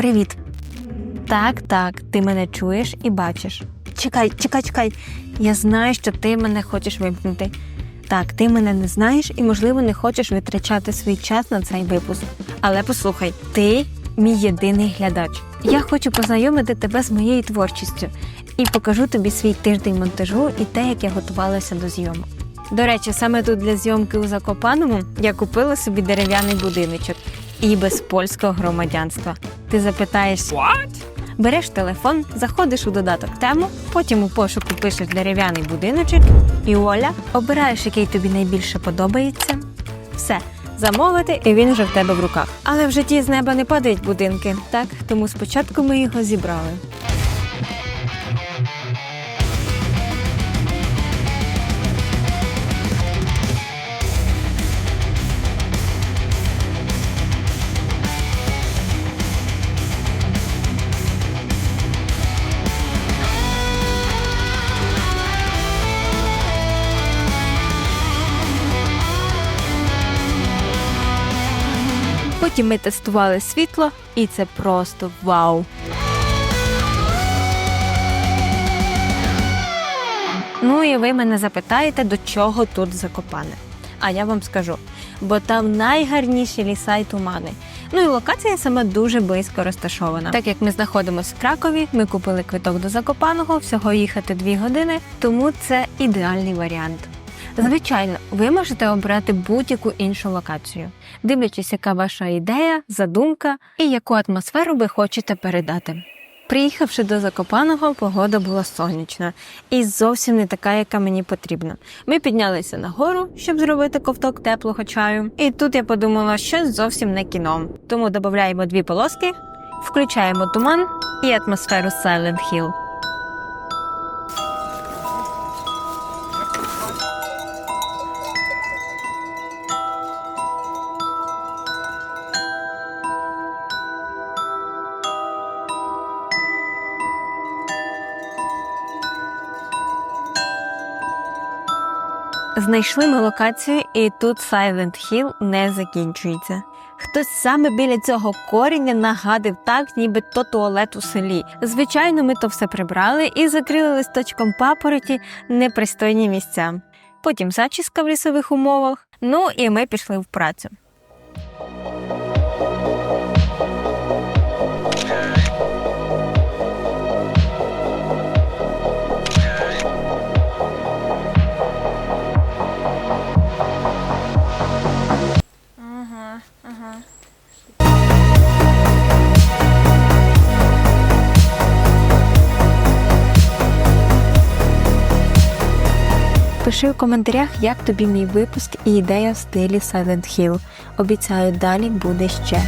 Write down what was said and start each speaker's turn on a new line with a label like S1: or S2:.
S1: Привіт. Так, так, ти мене чуєш і бачиш. Чекай, чекай, чекай. Я знаю, що ти мене хочеш вимкнути. Так, ти мене не знаєш і, можливо, не хочеш витрачати свій час на цей випуск. Але послухай, ти мій єдиний глядач. Я хочу познайомити тебе з моєю творчістю і покажу тобі свій тиждень монтажу і те, як я готувалася до зйомок. До речі, саме тут для зйомки у Закопаному я купила собі дерев'яний будиночок і без польського громадянства. Ти запитаєш,
S2: What?
S1: береш телефон, заходиш у додаток тему, потім у пошуку пишеш дерев'яний будиночок і Оля, обираєш, який тобі найбільше подобається. Все. Замовити, і він вже в тебе в руках. Але в житті з неба не падають будинки, так? Тому спочатку ми його зібрали. Потім ми тестували світло, і це просто вау. Ну і ви мене запитаєте, до чого тут закопане. А я вам скажу, бо там найгарніші ліса й тумани. Ну і локація саме дуже близько розташована. Так як ми знаходимося в Кракові, ми купили квиток до Закопаного, всього їхати дві години, тому це ідеальний варіант. Звичайно, ви можете обрати будь-яку іншу локацію, дивлячись, яка ваша ідея, задумка і яку атмосферу ви хочете передати. Приїхавши до Закопаного, погода була сонячна і зовсім не така, яка мені потрібна. Ми піднялися нагору, щоб зробити ковток теплого чаю. І тут я подумала, що зовсім не кіно. Тому додаємо дві полоски, включаємо туман і атмосферу Silent Hill. Знайшли ми локацію, і тут Silent Hill не закінчується. Хтось саме біля цього коріння нагадив так, ніби то туалет у селі. Звичайно, ми то все прибрали і закрили листочком папороті непристойні місця. Потім зачіска в лісових умовах. Ну і ми пішли в працю. Пиши в коментарях, як тобі мій випуск і ідея в стилі Silent Hill. Обіцяю, далі буде ще.